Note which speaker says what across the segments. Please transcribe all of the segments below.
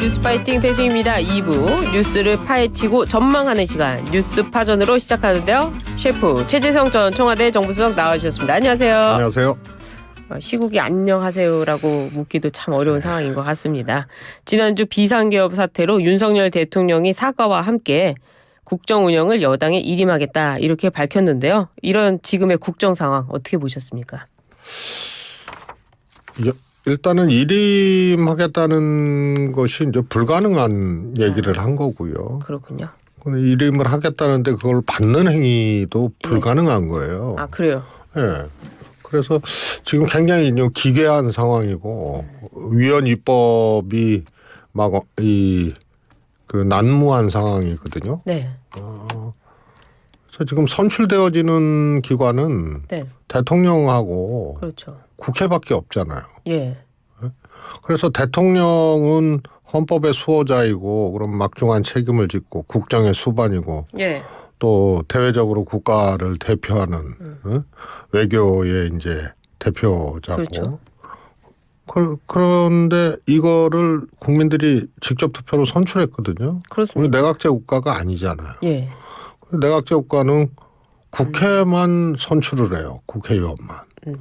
Speaker 1: 뉴스 파이팅 배수입니다. 2부 뉴스를 파헤치고 전망하는 시간 뉴스 파전으로 시작하는데요. 셰프 최재성 전 청와대 정부수석 나와주셨습니다. 안녕하세요.
Speaker 2: 안녕하세요.
Speaker 1: 어, 시국이 안녕하세요라고 묻기도 참 어려운 상황인 것 같습니다. 지난주 비상개업 사태로 윤석열 대통령이 사과와 함께 국정 운영을 여당에 일임하겠다 이렇게 밝혔는데요. 이런 지금의 국정 상황 어떻게 보셨습니까?
Speaker 2: 여- 일단은 일임하겠다는 것이 이제 불가능한 얘기를 한 거고요.
Speaker 1: 그렇군요.
Speaker 2: 일임을 하겠다는데 그걸 받는 행위도 불가능한 거예요.
Speaker 1: 아 그래요.
Speaker 2: 예. 그래서 지금 굉장히 좀 기괴한 상황이고 위헌 입법이 막 이 그 난무한 상황이거든요.
Speaker 1: 네,
Speaker 2: 그래서 지금 선출되어지는 기관은
Speaker 1: 네,
Speaker 2: 대통령하고
Speaker 1: 그렇죠.
Speaker 2: 국회밖에 없잖아요.
Speaker 1: 예,
Speaker 2: 그래서 대통령은 헌법의 수호자이고 그럼 막중한 책임을 짓고 국정의 수반이고
Speaker 1: 예,
Speaker 2: 또 대외적으로 국가를 대표하는
Speaker 1: 음.
Speaker 2: 어? 외교의 이제 대표자고
Speaker 1: 그렇죠.
Speaker 2: 그, 그런데 이거를 국민들이 직접 투표로 선출했거든요. 우리
Speaker 1: 그렇습니다.
Speaker 2: 내각제 국가가 아니잖아요.
Speaker 1: 예,
Speaker 2: 내각제 국가는 국회만 선출을 해요. 국회의원만.
Speaker 1: 음.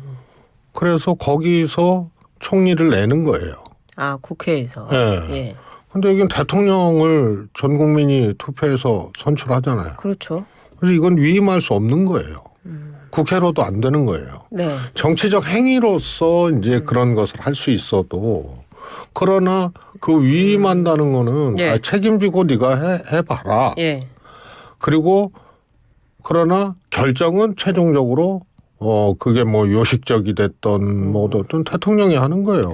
Speaker 2: 그래서 거기서 총리를 내는 거예요.
Speaker 1: 아 국회에서
Speaker 2: 예.
Speaker 1: 예,
Speaker 2: 근데 여기는 대통령을 전 국민이 투표해서 선출하잖아요.
Speaker 1: 그렇죠.
Speaker 2: 그래서 이건 위임할 수 없는 거예요. 국회로도 안 되는 거예요.
Speaker 1: 네,
Speaker 2: 정치적 행위로서 이제 그런 것을 할 수 있어도 그러나 그 위임한다는 거는
Speaker 1: 예.
Speaker 2: 아, 책임지고 네가 해, 해봐라.
Speaker 1: 예,
Speaker 2: 그리고 그러나 결정은 최종적으로 어 그게 뭐 요식적이 됐던 뭐 어떤 대통령이 하는 거예요.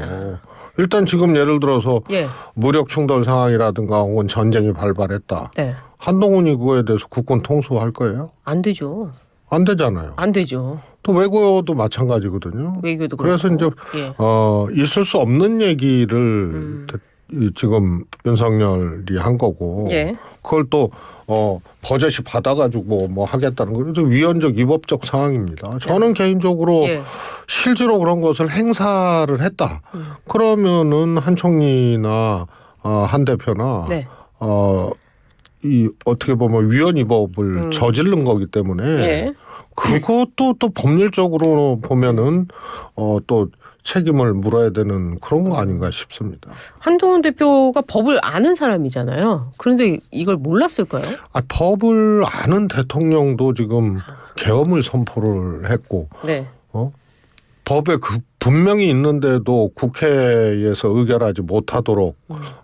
Speaker 2: 일단 지금 예를 들어서
Speaker 1: 예,
Speaker 2: 무력 충돌 상황이라든가 혹은 전쟁이 발발했다.
Speaker 1: 네,
Speaker 2: 한동훈이 그거에 대해서 국권 통수할 거예요?
Speaker 1: 안 되죠.
Speaker 2: 안 되잖아요.
Speaker 1: 안 되죠.
Speaker 2: 또 외고도 마찬가지거든요.
Speaker 1: 외교도
Speaker 2: 그래서
Speaker 1: 그렇고.
Speaker 2: 이제
Speaker 1: 예,
Speaker 2: 어 있을 수 없는 얘기를
Speaker 1: 음.
Speaker 2: 지금 윤석열이 한 거고
Speaker 1: 예,
Speaker 2: 그걸 또 어, 버젓이 받아가지고 뭐 하겠다는 거 그래도 위헌적 위법적 상황입니다. 저는 개인적으로
Speaker 1: 예,
Speaker 2: 실제로 그런 것을 행사를 했다.
Speaker 1: 음.
Speaker 2: 그러면은 한 총리나 어, 한 대표나
Speaker 1: 네,
Speaker 2: 어, 이 어떻게 보면 위헌 위법을
Speaker 1: 음.
Speaker 2: 저지른 거기 때문에
Speaker 1: 예,
Speaker 2: 그것도 또 법률적으로 보면은 어, 또 책임을 물어야 되는 그런 거 아닌가 싶습니다.
Speaker 1: 한동훈 대표가 법을 아는 사람이잖아요. 그런데 이걸 몰랐을까요?
Speaker 2: 아, 법을 아는 대통령도 지금 계엄을 선포를 했고
Speaker 1: 네,
Speaker 2: 어? 법에 그 분명히 있는데도 국회에서 의결하지 못하도록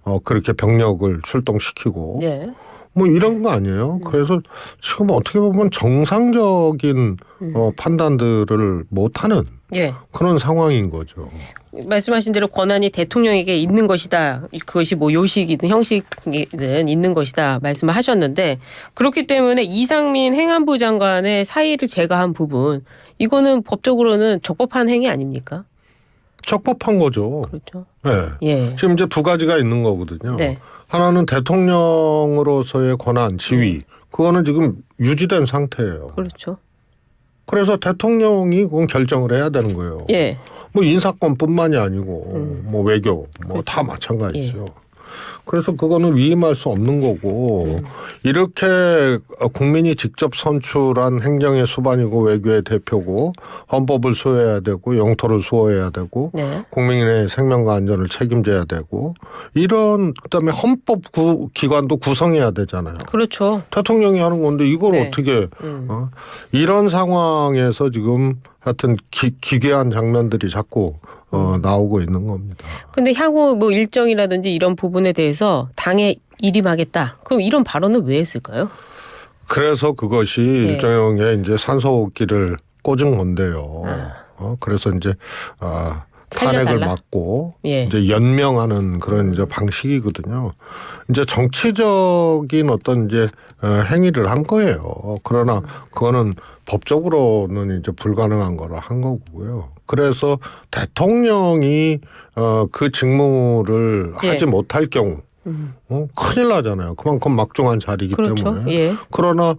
Speaker 2: 어, 그렇게 병력을 출동시키고
Speaker 1: 예,
Speaker 2: 뭐 이런 거 아니에요. 그래서 지금 어떻게 보면 정상적인 어, 판단들을 못하는
Speaker 1: 예.
Speaker 2: 그런 상황인 거죠.
Speaker 1: 말씀하신 대로 권한이 대통령에게 있는 것이다. 그것이 뭐 요식이든 형식이든 있는 것이다. 말씀을 하셨는데 그렇기 때문에 이상민 행안부 장관의 사의를 제거한 부분 이거는 법적으로는 적법한 행위 아닙니까?
Speaker 2: 적법한 거죠.
Speaker 1: 그렇죠.
Speaker 2: 네.
Speaker 1: 예.
Speaker 2: 지금 이제 두 가지가 있는 거거든요.
Speaker 1: 네.
Speaker 2: 하나는 대통령으로서의 권한, 지위. 그거는 지금 유지된 상태예요.
Speaker 1: 그렇죠.
Speaker 2: 그래서 대통령이 그건 결정을 해야 되는 거예요.
Speaker 1: 예.
Speaker 2: 뭐 인사권뿐만이 아니고
Speaker 1: 음.
Speaker 2: 뭐 외교 뭐다
Speaker 1: 그렇죠.
Speaker 2: 마찬가지죠. 그래서 그거는 위임할 수 없는 거고
Speaker 1: 음.
Speaker 2: 이렇게 국민이 직접 선출한 행정의 수반이고 외교의 대표고 헌법을 수호해야 되고 영토를 수호해야 되고
Speaker 1: 네.
Speaker 2: 국민의 생명과 안전을 책임져야 되고 이런 그다음에 헌법 구, 기관도 구성해야 되잖아요.
Speaker 1: 그렇죠.
Speaker 2: 대통령이 하는 건데 이걸
Speaker 1: 네.
Speaker 2: 어떻게
Speaker 1: 음.
Speaker 2: 어? 이런 상황에서 지금 하여튼 기, 기괴한 장면들이 자꾸 어,
Speaker 1: 음.
Speaker 2: 나오고 있는 겁니다.
Speaker 1: 근데 향후 뭐 일정이라든지 이런 부분에 대해서 당에 일임하겠다. 그럼 이런 발언은 왜 했을까요?
Speaker 2: 그래서 그것이
Speaker 1: 네.
Speaker 2: 일종의 이제 산소호흡기를 꽂은 건데요.
Speaker 1: 아.
Speaker 2: 어, 그래서 이제 아, 탄핵을
Speaker 1: 살려달라?
Speaker 2: 막고
Speaker 1: 예.
Speaker 2: 이제 연명하는 그런 이제 방식이거든요. 이제 정치적인 어떤 이제 어, 행위를 한 거예요. 그러나 그거는 법적으로는 이제 불가능한 거라 한 거고요. 그래서 대통령이 어, 그 직무를
Speaker 1: 예.
Speaker 2: 하지 못할 경우
Speaker 1: 음.
Speaker 2: 어, 큰일 나잖아요. 그만큼 막중한 자리이기
Speaker 1: 그렇죠.
Speaker 2: 때문에.
Speaker 1: 예.
Speaker 2: 그러나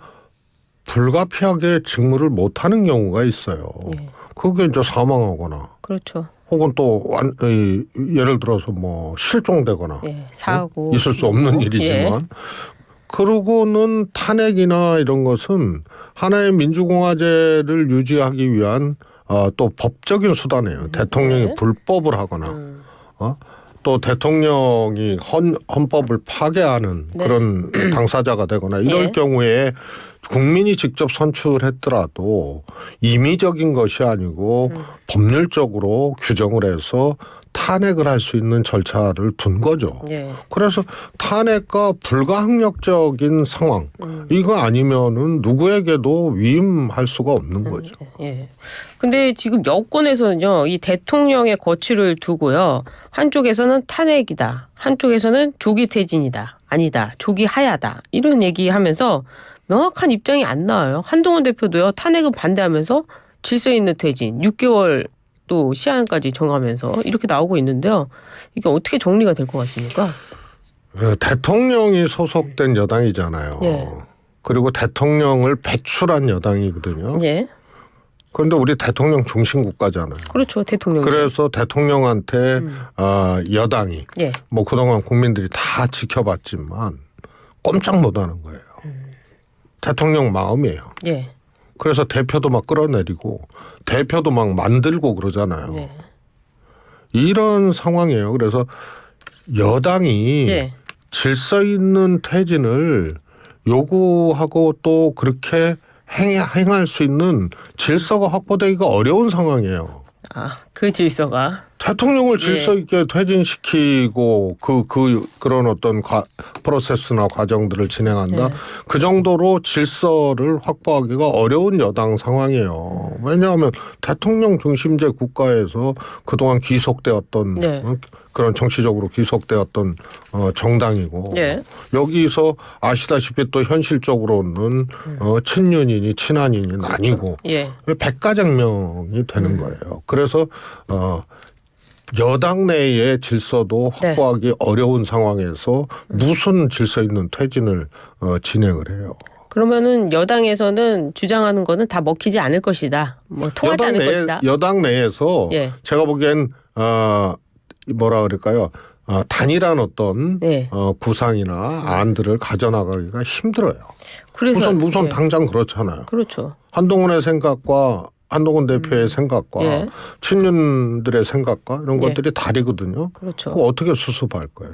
Speaker 2: 불가피하게 직무를 못하는 경우가 있어요.
Speaker 1: 예.
Speaker 2: 그게 이제 사망하거나
Speaker 1: 그렇죠.
Speaker 2: 혹은 또 완, 이, 예를 들어서 뭐 실종되거나
Speaker 1: 예, 사고
Speaker 2: 어? 있을 수 없는
Speaker 1: 예.
Speaker 2: 일이지만 그러고는 탄핵이나 이런 것은 하나의 민주공화제를 유지하기 위한 어, 또 법적인 수단이에요. 대통령이
Speaker 1: 네.
Speaker 2: 불법을 하거나
Speaker 1: 음,
Speaker 2: 어? 또 대통령이 헌, 헌법을 파괴하는
Speaker 1: 네.
Speaker 2: 그런 당사자가 되거나 이럴
Speaker 1: 예.
Speaker 2: 경우에 국민이 직접 선출했더라도 임의적인 것이 아니고
Speaker 1: 음.
Speaker 2: 법률적으로 규정을 해서 탄핵을 할 수 있는 절차를 둔 거죠.
Speaker 1: 예.
Speaker 2: 그래서 탄핵과 불가항력적인 상황
Speaker 1: 음.
Speaker 2: 이거 아니면은 누구에게도 위임할 수가 없는 거죠.
Speaker 1: 예. 근데 지금 여권에서는요, 이 대통령의 거취를 두고요, 한쪽에서는 탄핵이다, 한쪽에서는 조기 퇴진이다, 아니다, 조기 하야다, 이런 얘기하면서 명확한 입장이 안 나와요. 한동훈 대표도요, 탄핵을 반대하면서 질서 있는 퇴진, 6개월 또 시한까지 정하면서 이렇게 나오고 있는데요. 이게 어떻게 정리가 될 것 같습니까?
Speaker 2: 어, 대통령이 소속된 여당이잖아요.
Speaker 1: 예.
Speaker 2: 그리고 대통령을 배출한 여당이거든요.
Speaker 1: 예.
Speaker 2: 그런데 우리 대통령 중심 국가잖아요.
Speaker 1: 그렇죠. 대통령.
Speaker 2: 그래서 대통령한테
Speaker 1: 음.
Speaker 2: 아, 여당이
Speaker 1: 예.
Speaker 2: 뭐 그동안 국민들이 다 지켜봤지만 꼼짝 못하는 거예요.
Speaker 1: 음.
Speaker 2: 대통령 마음이에요.
Speaker 1: 예.
Speaker 2: 그래서 대표도 막 끌어내리고 대표도 막 만들고 그러잖아요.
Speaker 1: 예.
Speaker 2: 이런 상황이에요. 그래서 여당이
Speaker 1: 예.
Speaker 2: 질서 있는 퇴진을 요구하고 또 그렇게 행, 행할 수 있는 질서가 확보되기가 어려운 상황이에요.
Speaker 1: 아, 그 질서가.
Speaker 2: 대통령을
Speaker 1: 예.
Speaker 2: 질서 있게 퇴진시키고 그, 그, 그런 어떤 과, 프로세스나 과정들을 진행한다.
Speaker 1: 예.
Speaker 2: 그 정도로 질서를 확보하기가 어려운 여당 상황이에요. 왜냐하면 대통령 중심제 국가에서 그동안 귀속되었던
Speaker 1: 네.
Speaker 2: 어, 그런 정치적으로 귀속되었던 어, 정당이고
Speaker 1: 예.
Speaker 2: 여기서 아시다시피 또 현실적으로는 어, 친윤이니 친한인이 아니고
Speaker 1: 예.
Speaker 2: 백가장명이 되는 거예요. 그래서 어 여당 내의 질서도
Speaker 1: 네.
Speaker 2: 확보하기 어려운 상황에서 무슨 질서 있는 퇴진을 어 진행을 해요.
Speaker 1: 그러면은 여당에서는 주장하는 거는 다 먹히지 않을 것이다. 뭐 통하지 않을
Speaker 2: 내,
Speaker 1: 것이다.
Speaker 2: 여당 내에서
Speaker 1: 예.
Speaker 2: 제가 보기엔 어 뭐라 그럴까요? 어, 단일한 어떤
Speaker 1: 네.
Speaker 2: 어, 구상이나 안들을 가져나가기가 힘들어요.
Speaker 1: 그래서
Speaker 2: 우선 우선
Speaker 1: 예.
Speaker 2: 당장 그렇잖아요.
Speaker 1: 그렇죠.
Speaker 2: 한동훈의 생각과 한동훈 대표의 생각과
Speaker 1: 예.
Speaker 2: 친윤들의 생각과 이런
Speaker 1: 예.
Speaker 2: 것들이 다르거든요.
Speaker 1: 그렇죠.
Speaker 2: 그거 어떻게 수습할 거예요?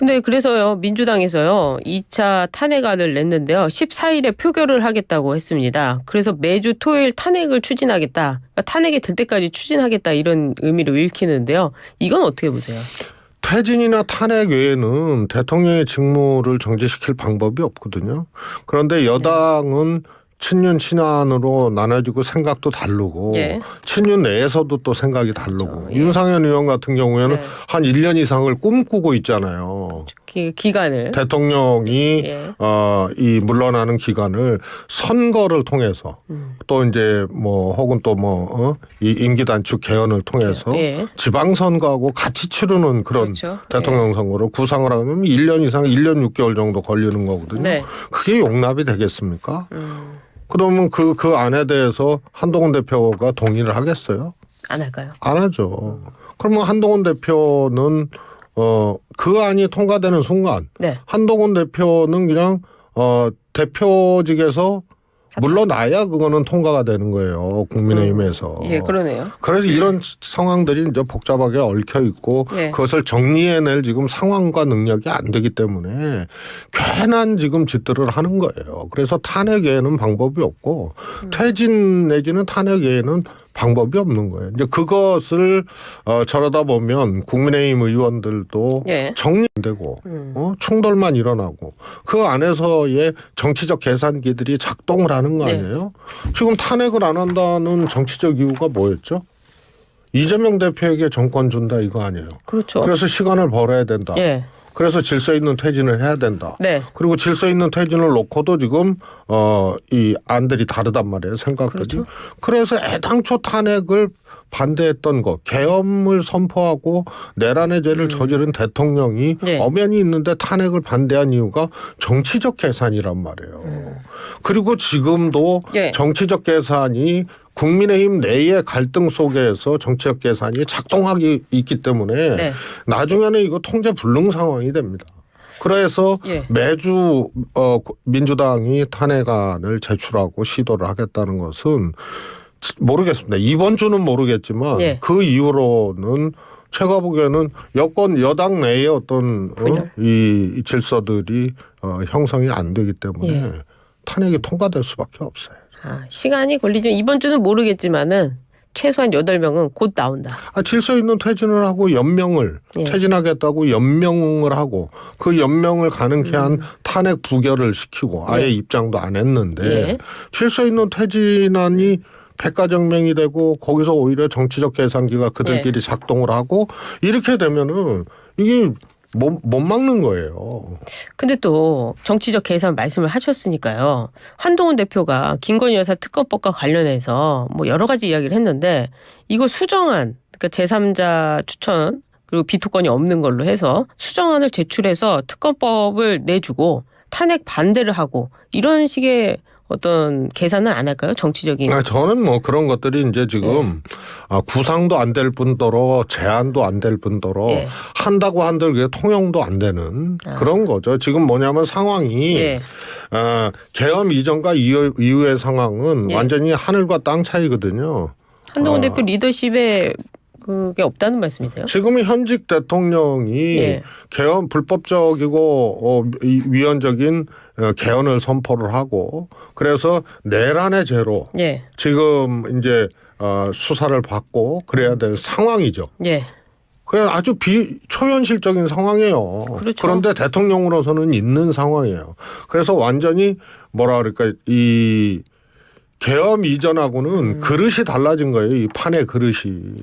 Speaker 1: 근데 그래서요 민주당에서요 2차 탄핵안을 냈는데요 14일에 표결을 하겠다고 했습니다. 그래서 매주 토요일 탄핵을 추진하겠다. 그러니까 탄핵이 될 때까지 추진하겠다 이런 의미로 읽히는데요. 이건 어떻게 보세요?
Speaker 2: 퇴진이나 탄핵 외에는 대통령의 직무를 정지시킬 방법이 없거든요. 그런데 여당은 친윤 친한으로 나눠지고 생각도 다르고
Speaker 1: 예.
Speaker 2: 친윤 내에서도 또 생각이 다르고
Speaker 1: 그렇죠. 예.
Speaker 2: 윤상현 의원 같은 경우에는
Speaker 1: 네.
Speaker 2: 한 1년 이상을 꿈꾸고 있잖아요.
Speaker 1: 기, 기간을
Speaker 2: 대통령이
Speaker 1: 예.
Speaker 2: 어, 이 물러나는 기간을 선거를 통해서
Speaker 1: 음.
Speaker 2: 또 이제 뭐 혹은 또뭐 어? 이 임기 단축 개헌을 통해서
Speaker 1: 예.
Speaker 2: 지방 선거하고 같이 치르는 그런
Speaker 1: 그렇죠.
Speaker 2: 대통령 선거를 구상을 하면 1년 이상 1년 6개월 정도 걸리는 거거든요.
Speaker 1: 네.
Speaker 2: 그게 용납이 되겠습니까?
Speaker 1: 음,
Speaker 2: 그러면 그 그 안에 대해서 한동훈 대표가 동의를 하겠어요?
Speaker 1: 안 할까요?
Speaker 2: 안 하죠. 그러면 한동훈 대표는 어 그 안이 통과되는 순간
Speaker 1: 네.
Speaker 2: 한동훈 대표는 그냥 어 대표직에서. 물러나야 그거는 통과가 되는 거예요 국민의힘에서.
Speaker 1: 예, 그러네요.
Speaker 2: 그래서 이런 상황들이 이제 복잡하게 얽혀 있고
Speaker 1: 예.
Speaker 2: 그것을 정리해낼 지금 상황과 능력이 안 되기 때문에 괜한 지금 짓들을 하는 거예요. 그래서 탄핵 외에는 방법이 없고
Speaker 1: 음.
Speaker 2: 퇴진 내지는 탄핵 외에는 방법이 없는 거예요. 이제 그것을 어, 저러다 보면 국민의힘 의원들도
Speaker 1: 예.
Speaker 2: 정리 안 되고
Speaker 1: 음.
Speaker 2: 어? 충돌만 일어나고 그 안에서의 정치적 계산기들이 작동을 하는 거
Speaker 1: 네.
Speaker 2: 아니에요? 지금 탄핵을 안 한다는 정치적 이유가 뭐였죠? 이재명 대표에게 정권 준다 이거 아니에요.
Speaker 1: 그렇죠.
Speaker 2: 그래서 시간을 벌어야 된다.
Speaker 1: 예.
Speaker 2: 그래서 질서 있는 퇴진을 해야 된다.
Speaker 1: 네.
Speaker 2: 그리고 질서 있는 퇴진을 놓고도 지금 어 이 안들이 다르단 말이에요 생각들이.
Speaker 1: 그렇죠.
Speaker 2: 그래서 애당초 탄핵을 반대했던 것, 계엄을 선포하고 내란의 죄를 저지른 대통령이
Speaker 1: 음. 네.
Speaker 2: 엄연히 있는데 탄핵을 반대한 이유가 정치적 계산이란 말이에요. 그리고 지금도
Speaker 1: 음. 예.
Speaker 2: 정치적 계산이 국민의힘 내의 갈등 속에서 정치적 계산이 작동하기 있기 때문에
Speaker 1: 네.
Speaker 2: 나중에는 이거 통제 불능 상황이 됩니다. 그래서
Speaker 1: 예.
Speaker 2: 매주 어 민주당이 탄핵안을 제출하고 시도를 하겠다는 것은 모르겠습니다. 이번 주는 모르겠지만
Speaker 1: 예.
Speaker 2: 그 이후로는 제가 보기에는 여권 여당 내의 어떤 어. 이 질서들이 어, 형성이 안 되기 때문에
Speaker 1: 예.
Speaker 2: 탄핵이 통과될 수밖에 없어요.
Speaker 1: 아, 시간이 걸리지만 이번 주는 모르겠지만은 최소한 여덟 명은 곧 나온다.
Speaker 2: 아, 질서 있는 퇴진을 하고 연명을
Speaker 1: 예.
Speaker 2: 퇴진하겠다고 연명을 하고 그 연명을 가능케 한 탄핵 부결을 시키고 아예
Speaker 1: 음. 예.
Speaker 2: 입장도 안 했는데
Speaker 1: 예.
Speaker 2: 질서 있는 퇴진안이 백가정명이 되고 거기서 오히려 정치적 계산기가 그들끼리
Speaker 1: 예.
Speaker 2: 작동을 하고 이렇게 되면은 이게 못, 못 막는 거예요.
Speaker 1: 근데 또 정치적 계산 말씀을 하셨으니까요. 한동훈 대표가 김건희 여사 특검법과 관련해서 뭐 여러 가지 이야기를 했는데 이거 수정안 그러니까 제3자 추천 그리고 비토권이 없는 걸로 해서 수정안을 제출해서 특검법을 내주고 탄핵 반대를 하고 이런 식의 어떤 계산은 안 할까요? 정치적인
Speaker 2: 아, 저는 뭐 그런 것들이 이제 지금
Speaker 1: 예.
Speaker 2: 아, 구상도 안 될 뿐더러 제안도 안 될 뿐더러
Speaker 1: 예.
Speaker 2: 한다고 한들 그게 통용도 안 되는
Speaker 1: 아.
Speaker 2: 그런 거죠. 지금 뭐냐면 상황이
Speaker 1: 예.
Speaker 2: 아, 계엄 이전과 이후, 이후의 상황은
Speaker 1: 예.
Speaker 2: 완전히 하늘과 땅 차이거든요.
Speaker 1: 한동훈
Speaker 2: 아.
Speaker 1: 대표 리더십에 그게 없다는 말씀이세요?
Speaker 2: 지금 현직 대통령이
Speaker 1: 예.
Speaker 2: 개헌 불법적이고 어, 이- 위헌적인 어, 개헌을 선포를 하고 그래서 내란의 죄로
Speaker 1: 예.
Speaker 2: 지금 이제 어, 수사를 받고 그래야 될 상황이죠.
Speaker 1: 예.
Speaker 2: 그 아주 비 초현실적인 상황이에요.
Speaker 1: 그렇죠.
Speaker 2: 런데 대통령으로서는 있는 상황이에요. 그래서 완전히 뭐라 그럴까 이 계엄 이전하고는
Speaker 1: 음.
Speaker 2: 그릇이 달라진 거예요. 이 판의 그릇이.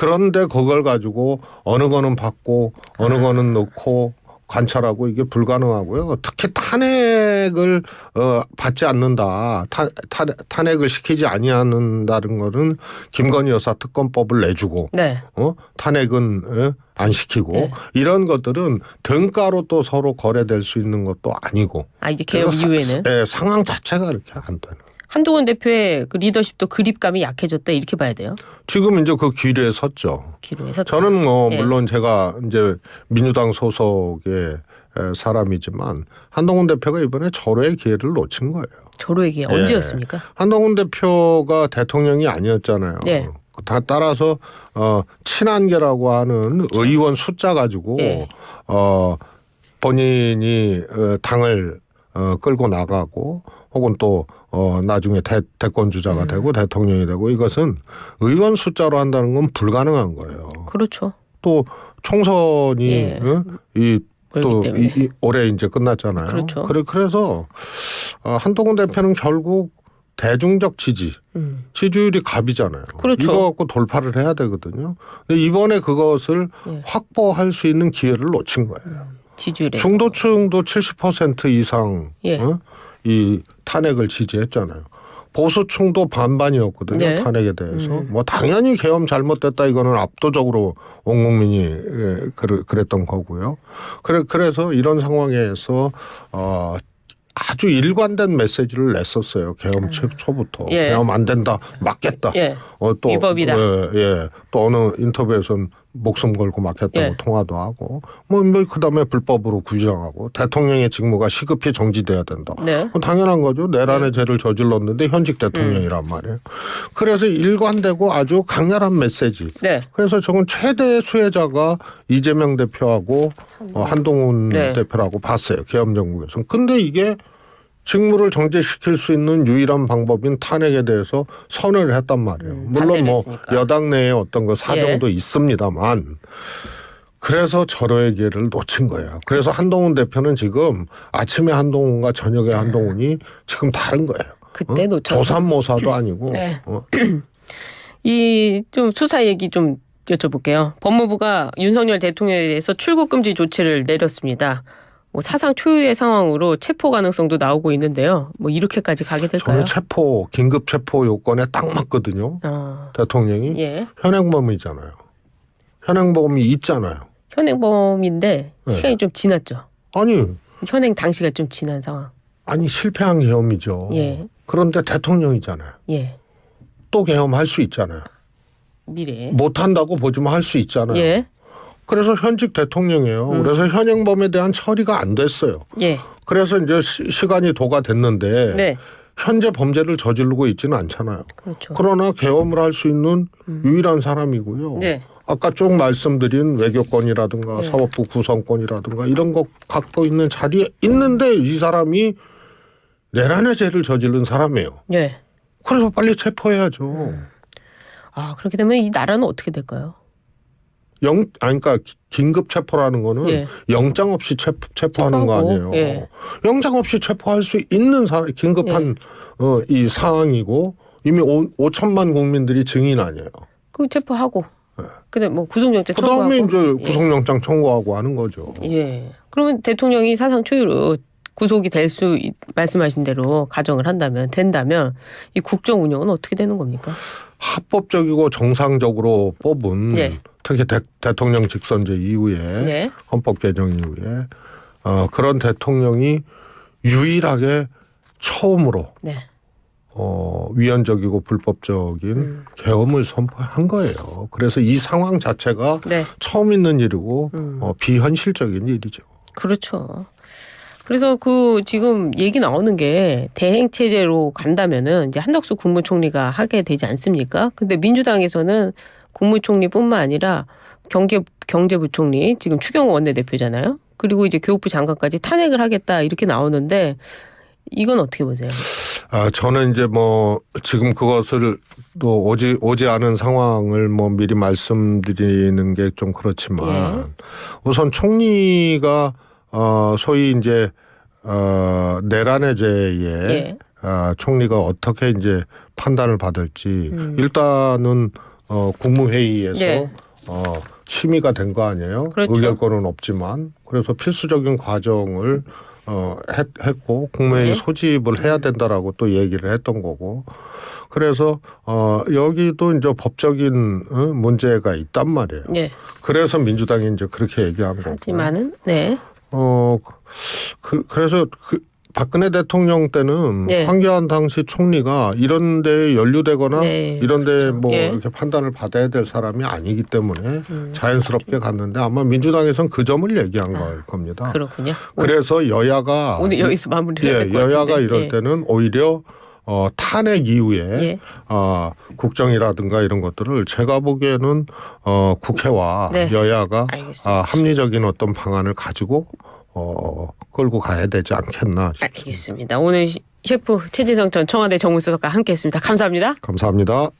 Speaker 2: 그런데 그걸 가지고 어느 거는 받고 어느
Speaker 1: 아.
Speaker 2: 거는 넣고 관찰하고 이게 불가능하고요. 특히 탄핵을 어, 받지 않는다. 탄, 탄, 탄핵을 시키지 아니하는다는 거는 김건희 여사 특검법을 내주고
Speaker 1: 네.
Speaker 2: 어? 탄핵은 어? 안 시키고
Speaker 1: 네.
Speaker 2: 이런 것들은 등가로 또 서로 거래될 수 있는 것도 아니고
Speaker 1: 아 이제 개혁 이후에는
Speaker 2: 사, 예, 상황 자체가 이렇게 안 되는.
Speaker 1: 한동훈 대표의 그 리더십도 그립감이 약해졌다 이렇게 봐야 돼요.
Speaker 2: 지금 이제 그 길에 섰죠.
Speaker 1: 기로에서
Speaker 2: 저는 뭐
Speaker 1: 예.
Speaker 2: 물론 제가 이제 민주당 소속의 에, 사람이지만 한동훈 대표가 이번에 절호의 기회를 놓친 거예요.
Speaker 1: 조로에게
Speaker 2: 예.
Speaker 1: 언제였습니까?
Speaker 2: 한동훈 대표가 대통령이 아니었잖아요.
Speaker 1: 네.
Speaker 2: 다 따라서 어 친한계라고 하는 의원 숫자 가지고
Speaker 1: 네.
Speaker 2: 어 본인이 어, 당을 어 끌고 나가고 혹은 또 어 나중에 대, 대권
Speaker 1: 음.
Speaker 2: 주자가 되고 대통령이 되고 이것은 의원 숫자로 한다는 건 불가능한 거예요.
Speaker 1: 그렇죠.
Speaker 2: 또 총선이
Speaker 1: 예.
Speaker 2: 어? 이
Speaker 1: 멀기
Speaker 2: 또
Speaker 1: 때문에.
Speaker 2: 이, 이 올해 이제 끝났잖아요.
Speaker 1: 그렇죠.
Speaker 2: 그래 그래서 어, 한동훈 대표는 결국 대중적 지지,
Speaker 1: 음.
Speaker 2: 지지율이 갑이잖아요.
Speaker 1: 그렇죠.
Speaker 2: 이거 갖고 돌파를 해야 되거든요. 근데 이번에 그것을
Speaker 1: 예.
Speaker 2: 확보할 수 있는 기회를 놓친 거예요.
Speaker 1: 지지율에
Speaker 2: 중도층도 70% 이상
Speaker 1: 예.
Speaker 2: 어? 이 탄핵을 지지했잖아요. 보수층도 반반이었거든요.
Speaker 1: 네.
Speaker 2: 탄핵에 대해서.
Speaker 1: 음.
Speaker 2: 뭐 당연히 계엄 잘못됐다 이거는 압도적으로 온 국민이 예, 그랬던 거고요. 그래 그래서 이런 상황에서 어 아주 일관된 메시지를 냈었어요. 계엄 초- 초부터.
Speaker 1: 예.
Speaker 2: 계엄 안 된다. 막겠다.
Speaker 1: 예.
Speaker 2: 어, 또
Speaker 1: 위법이다.
Speaker 2: 예, 예. 또 어느 인터뷰에서는 목숨 걸고 막혔다고
Speaker 1: 예.
Speaker 2: 통화도 하고 뭐, 뭐 그다음에 불법으로 규정하고 대통령의 직무가 시급히 정지돼야 된다.
Speaker 1: 네.
Speaker 2: 뭐 당연한 거죠. 내란의 죄를 저질렀는데 현직 대통령이란 말이에요. 그래서 일관되고 아주 강렬한 메시지.
Speaker 1: 네.
Speaker 2: 그래서 저건 최대 수혜자가 이재명 대표하고 어, 한동훈
Speaker 1: 네.
Speaker 2: 대표라고 봤어요. 계엄 정국에서. 근데 이게 직무를 정지시킬 수 있는 유일한 방법인 탄핵에 대해서 선언을 했단 말이에요.
Speaker 1: 음,
Speaker 2: 물론 뭐
Speaker 1: 했으니까.
Speaker 2: 여당 내에 어떤 그 사정도 있습니다만 그래서 절호의 기회를 놓친 거예요. 그래서 한동훈 대표는 지금 아침에 한동훈과 저녁에 한동훈이 지금 다른 거예요.
Speaker 1: 그때
Speaker 2: 어?
Speaker 1: 놓쳤어.
Speaker 2: 조산모사도 아니고
Speaker 1: 네.
Speaker 2: 어?
Speaker 1: 이좀 수사 얘기 좀 여쭤볼게요. 법무부가 윤석열 대통령에 대해서 출국 금지 조치를 내렸습니다. 뭐 사상 초유의 상황으로 체포 가능성도 나오고 있는데요. 뭐 이렇게까지 가게 될까요?
Speaker 2: 저는 체포 긴급 체포 요건에 딱 맞거든요.
Speaker 1: 어,
Speaker 2: 대통령이
Speaker 1: 예.
Speaker 2: 현행범이잖아요. 현행범이 있잖아요.
Speaker 1: 현행범인데
Speaker 2: 네.
Speaker 1: 시간이 좀 지났죠.
Speaker 2: 아니
Speaker 1: 현행 당시가 좀 지난 상황.
Speaker 2: 아니 실패한 계엄이죠.
Speaker 1: 예.
Speaker 2: 그런데 대통령이잖아요.
Speaker 1: 예.
Speaker 2: 또 계엄할 수 있잖아요.
Speaker 1: 미래.
Speaker 2: 못 한다고 보지만 할 수 있잖아요.
Speaker 1: 예.
Speaker 2: 그래서 현직 대통령이에요.
Speaker 1: 음.
Speaker 2: 그래서 현행범에 대한 처리가 안 됐어요.
Speaker 1: 예.
Speaker 2: 그래서 이제 시, 간이 도가 됐는데
Speaker 1: 네.
Speaker 2: 현재 범죄를 저지르고 있지는 않잖아요.
Speaker 1: 그렇죠.
Speaker 2: 그러나 계엄을 할 수 있는 유일한 사람이고요.
Speaker 1: 네.
Speaker 2: 아까 쭉 말씀드린 외교권이라든가
Speaker 1: 네.
Speaker 2: 사법부 구성권이라든가 이런 거 갖고 있는 자리에 있는데 이 사람이 내란의 죄를 저지른 사람이에요.
Speaker 1: 예.
Speaker 2: 그래서 빨리 체포해야죠.
Speaker 1: 음. 아 그렇게 되면 이 나라는 어떻게 될까요?
Speaker 2: 영, 아니, 그러니까 긴급 체포라는 거는
Speaker 1: 예.
Speaker 2: 영장 없이 체포, 체포하는 거
Speaker 1: 체포하고,
Speaker 2: 아니에요.
Speaker 1: 예.
Speaker 2: 영장 없이 체포할 수 있는 사, 긴급한
Speaker 1: 예.
Speaker 2: 어, 이 상황이고 이미 오, 5천만 국민들이 증인 아니에요.
Speaker 1: 그 체포하고. 근데 뭐 구속영장
Speaker 2: 그 다음에
Speaker 1: 청구하고.
Speaker 2: 이제 구속영장 청구하고 하는 거죠.
Speaker 1: 예. 예. 그러면 대통령이 사상 초유로 구속이 될 수 말씀하신 대로 가정을 한다면 된다면 이 국정 운영은 어떻게 되는 겁니까?
Speaker 2: 합법적이고 정상적으로 뽑은
Speaker 1: 예.
Speaker 2: 특히 대, 대통령 직선제 이후에
Speaker 1: 네.
Speaker 2: 헌법 개정 이후에 어, 그런 대통령이 유일하게 처음으로
Speaker 1: 네.
Speaker 2: 어, 위헌적이고 불법적인
Speaker 1: 음.
Speaker 2: 계엄을 선포한 거예요. 그래서 이 상황 자체가
Speaker 1: 네.
Speaker 2: 처음 있는 일이고
Speaker 1: 음.
Speaker 2: 어, 비현실적인 일이죠.
Speaker 1: 그렇죠. 그래서 그 지금 얘기 나오는 게 대행 체제로 간다면은 이제 한덕수 국무총리가 하게 되지 않습니까? 근데 민주당에서는 국무총리뿐만 아니라 경제 경제부총리 지금 추경호 원내대표잖아요. 그리고 이제 교육부 장관까지 탄핵을 하겠다 이렇게 나오는데 이건 어떻게 보세요?
Speaker 2: 아, 저는 이제 뭐 지금 그것을 또 오지 오지 않은 상황을 뭐 미리 말씀드리는 게 좀 그렇지만
Speaker 1: 예.
Speaker 2: 우선 총리가 어 소위 이제 어 내란의 죄에
Speaker 1: 예.
Speaker 2: 아, 총리가 어떻게 이제 판단을 받을지
Speaker 1: 음.
Speaker 2: 일단은 어 국무회의에서
Speaker 1: 예.
Speaker 2: 어 심의가 된 거 아니에요?
Speaker 1: 그렇죠.
Speaker 2: 의결권은 없지만 그래서 필수적인 과정을 어 했, 했고 국무회의
Speaker 1: 네.
Speaker 2: 소집을 해야 된다라고 또 얘기를 했던 거고 그래서 어 여기도 이제 법적인 어, 문제가 있단 말이에요.
Speaker 1: 예.
Speaker 2: 그래서 민주당이 이제 그렇게 얘기한 거고.
Speaker 1: 하지만은 네.
Speaker 2: 어, 그, 그래서 그 박근혜 대통령 때는
Speaker 1: 네.
Speaker 2: 황교안 당시 총리가 이런 데에 연루되거나
Speaker 1: 네,
Speaker 2: 이런 데
Speaker 1: 그렇죠.
Speaker 2: 뭐
Speaker 1: 예.
Speaker 2: 이렇게 판단을 받아야 될 사람이 아니기 때문에
Speaker 1: 음.
Speaker 2: 자연스럽게 갔는데 아마 민주당에선 그 점을 얘기한 걸 겁니다.
Speaker 1: 그렇군요.
Speaker 2: 그래서 여야가
Speaker 1: 오늘 여기서 마무리를 해야
Speaker 2: 예,
Speaker 1: 될것 같은데.
Speaker 2: 여야가 이럴
Speaker 1: 예.
Speaker 2: 때는 오히려 어, 탄핵 이후에
Speaker 1: 예.
Speaker 2: 어, 국정이라든가 이런 것들을 제가 보기에는 어, 국회와
Speaker 1: 네.
Speaker 2: 여야가. 아, 합리적인 어떤 방안을 가지고 어, 끌고 가야 되지 않겠나 싶습니다.
Speaker 1: 알겠습니다. 오늘 셰프 최재성 전 청와대 정무수석과 함께했습니다. 감사합니다.
Speaker 2: 감사합니다.